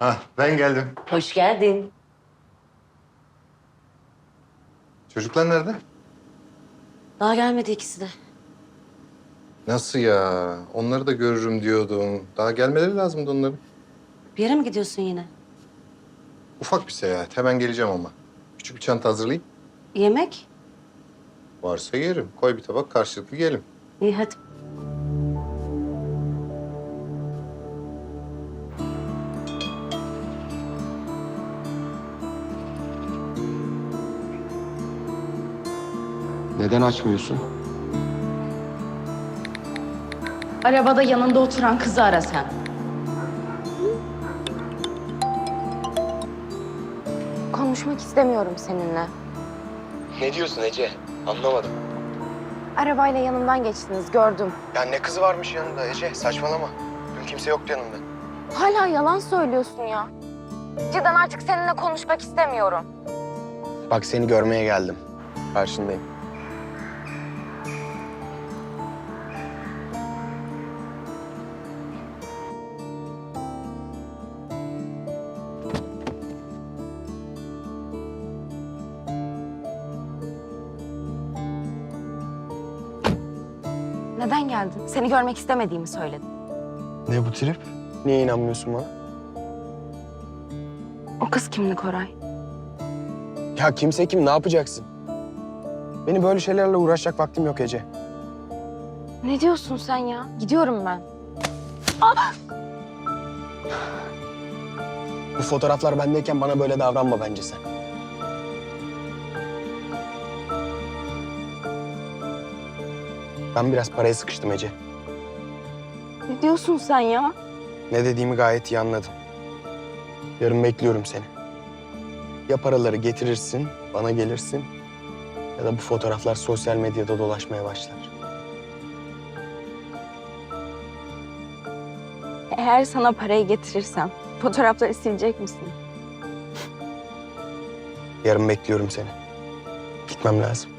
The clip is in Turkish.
Ha, ben geldim. Hoş geldin. Çocuklar nerede? Daha gelmedi ikisi de. Nasıl ya? Onları da görürüm diyordum. Daha gelmeleri lazımdı onların. Bir yere mi gidiyorsun yine? Ufak bir seyahat. Hemen geleceğim ama. Küçük bir çanta hazırlayayım. Yemek? Varsa yerim. Koy bir tabak karşılıklı yiyelim. İyi hadi. Neden açmıyorsun? Arabada yanında oturan kızı ara sen. Konuşmak istemiyorum seninle. Ne diyorsun Ece? Anlamadım. Arabayla yanımdan geçtiniz, gördüm. Ya ne kızı varmış yanında Ece? Saçmalama. Dün kimse yoktu yanımda. Hala yalan söylüyorsun ya. Cidden artık seninle konuşmak istemiyorum. Bak seni görmeye geldim. Karşındayım. Neden geldin? Seni görmek istemediğimi söyledim. Ne bu trip? Niye inanmıyorsun bana? O kız kimdi Koray? Ya kimse kim? Ne yapacaksın? Benim böyle şeylerle uğraşacak vaktim yok Ece. Ne diyorsun sen ya? Gidiyorum ben. Bu fotoğraflar bendeyken bana böyle davranma bence sen. Ben biraz paraya sıkıştım Ece. Ne diyorsun sen ya? Ne dediğimi gayet iyi anladın. Yarın bekliyorum seni. Ya paraları getirirsin, bana gelirsin ya da bu fotoğraflar sosyal medyada dolaşmaya başlar. Eğer sana parayı getirirsem fotoğrafları silecek misin? Yarın bekliyorum seni. Gitmem lazım.